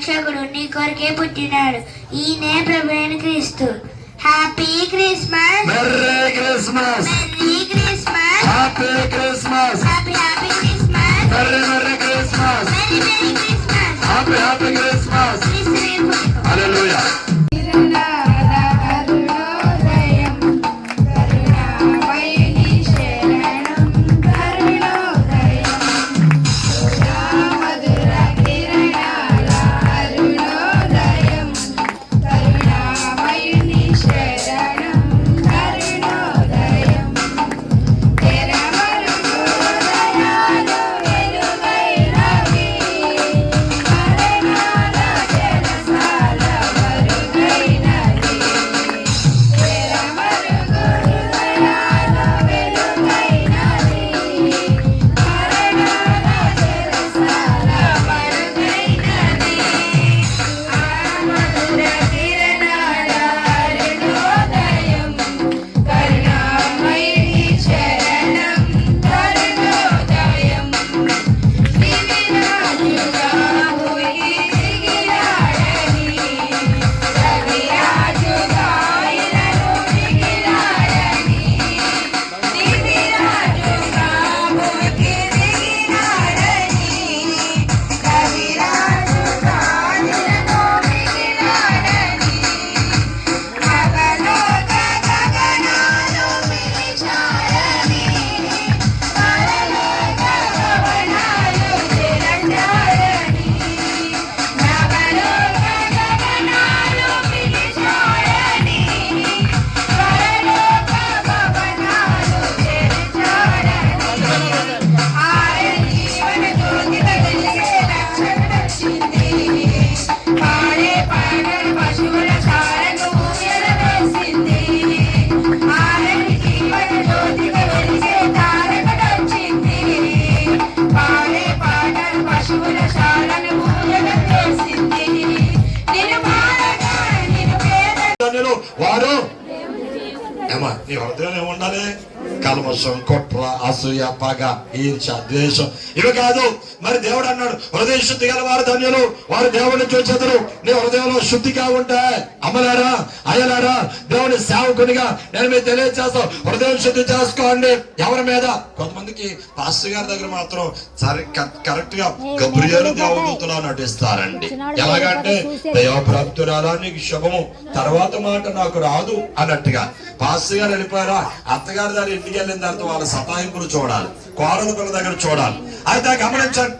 రక్షకుడు నీ కొరకే పుట్టినాడు. ఈయనే ప్రభు అయిన క్రీస్తు. Happy Christmas merry Christmas merry Christmas happy Christmas happy happy Christmas merry merry Christmas merry merry Christmas happy happy వారు ఏమా నీ హృదయం ఏముండాలి? కల్మషం కుట్ర అసూయ పగ ఈర్ష ద్వేషం. ఇవి కాదు. మరి దేవుడు అన్నాడు హృదయ శుద్ధి గల వారు ధన్యులు. వారు దేవుడిని చూచెదరు. నీ హృదయంలో శుద్ధిగా ఉంటే అమ్మలారా అయ్యలారా దేవుని సేవకునిగా నేను మీకు తెలియజేస్తాను హృదయం శుద్ధి చేసుకోండి. ఎవరి మీద? కొంతమందికి పాస్టర్ గారి దగ్గర మాత్రం సరి కరెక్ట్గా గబ్రియేలు దేవదూతలా నటిస్తారండి. ఎలాగంటే దైవప్రాప్తురాలా నీకు శుభము. తర్వాత మాట నాకు రాదు అన్నట్టుగా. పాస్టర్ గారు వెళ్ళిపోయారా? అత్తగారి దగ్గర ఇంటికి వెళ్ళిన తర్వాత వాళ్ళ సతాయింపులు చూడాలి. కోరల పిల్ల దగ్గర చూడాలి. అయితే గమనించండి.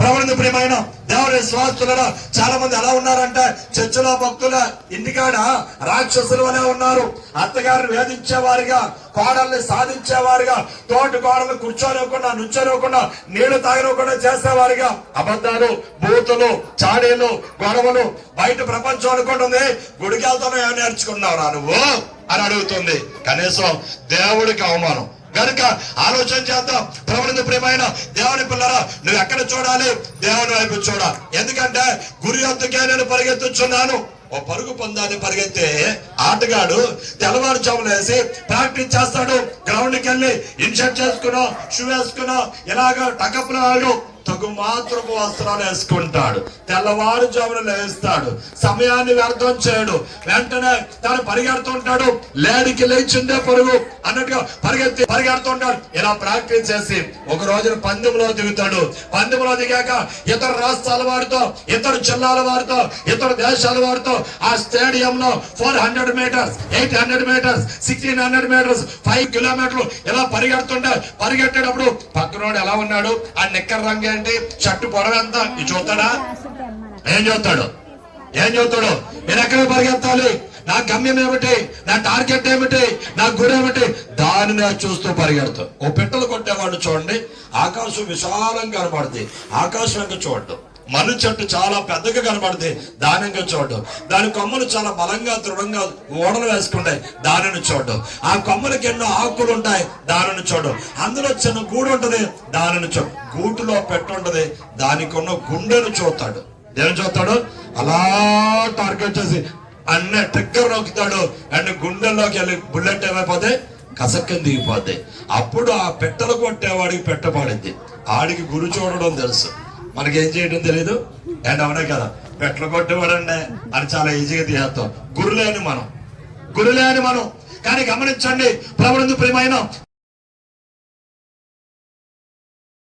ప్రవణ ప్రియమైన దేవుని స్వాస్థులలో చాలా మంది ఎలా ఉన్నారంటే చర్చిలో భక్తుల ఇంటికాడ రాక్షసులు వలె ఉన్నారు. అత్తగారిని వేధించేవారుగా కోడల్ని సాధించేవారుగా తోటి కోడలు కూర్చోనివ్వకుండా నుంచోనివ్వకుండా నీళ్ళు తాగనివ్వకుండా చేసేవారుగా. అబద్ధాలు బూతులు చాడీలు గొడవలు బయట ప్రపంచం అనుకుంటుంది. గుడికి వెళ్తాను నేర్చుకున్నావు రా నువ్వు? అని అడుగుతుంది. కనీసం దేవుడికి అవమానం. కనుక ఆలోచన చేద్దాం. ప్రవణిత ప్రియమైన దేవుని పిల్లరా నువ్వు ఎక్కడ చూడాలి? దేవుని వైపు చూడాలి ఎందుకంటే గురి వద్దకే నేను పరిగెత్తుచున్నాను. ఓ పరుగు పొందాన్ని పరిగెత్తే ఆటగాడు తెల్లవారుజామున వేసి ప్రాక్టీస్ చేస్తాడు. గ్రౌండ్కి వెళ్ళి ఇన్షర్ట్ చేసుకున్నావు షూ వేసుకున్నావు ఇలాగ టకప్లాడు. తగు మాత్రపు వస్త్రాలు వేసుకుంటాడు. తెల్లవారుజామున లేస్తాడు. సమయాన్ని వ్యర్థం చేయడు. వెంటనే తను పరిగెడుతుంటాడు లేడికి లేచిందే పరుగు అన్నట్టుగా పరిగెత్తి పరిగెడుతుంటాడు ఇలా ప్రాక్టీస్ చేసి ఒక రోజున పందెంలో దిగుతాడు. పందెంలో దిగాక ఇతర రాష్ట్రాల వారితో ఇతర జిల్లాల వారితో ఇతర దేశాల వారితో ఆ స్టేడియం లో four hundred metres eight hundred metres sixteen hundred metres five కిలోమీటర్లు ఇలా పరిగెడుతుంటే పరిగెట్టేటప్పుడు పక్కనోడు ఎలా ఉన్నాడు? ఆ నిక్కర్ రంగు ఏంటి షర్టు పొడవ ఎంత చూస్తాడా? ఏం చూస్తాడు? ఏం చూస్తాడు? నేను ఎక్కడ పరిగెత్తాలి? నా గమ్యం ఏమిటి? నా టార్గెట్ ఏమిటి? నా గురి ఏమిటి? దానిని చూస్తూ పరిగెడతాం ఓ పెట్టలు కొట్టేవాడు చూడండి. ఆకాశం విశాలంగా కనబడుతుంది. ఆకాశం ఇంకా చూడటం. మను చెట్టు చాలా పెద్దగా కనబడుతుంది దానంగా చూడడం దాని కొమ్మలు చాలా బలంగా దృఢంగా ఓడలు వేసుకుంటాయి. దానిని చూడడం ఆ కొమ్మలకి ఎన్నో ఆకులు ఉంటాయి. దానిని చూడడం అందులో చిన్న గూడు ఉంటది. దానిని చూడ గూటులో పెట్టుంటది దానికి ఉన్న గుండెను చూస్తాడు. దేని చూస్తాడు? అలా టార్గెట్ చేసి అన్న ట్రిగ్గర్ నొక్కుతాడు. అండ్ గుండెల్లోకి వెళ్ళి బుల్లెట్ ఏమైపోతే కసక్కని దిగిపోద్ది. అప్పుడు ఆ పెట్టలు కొట్టేవాడికి పెట్టబడింది ఆడికి గురి చూడడం తెలుసు. మనకేం చేయడం తెలియదు అండ్ అవునే కదా. పెట్ల కొట్టేవాడండి అని చాలా ఈజీగా తీసేస్తాం. గురులేని మనం. గురులేని మనం. కానీ గమనించండి ప్రభుత్వ ప్రేమైన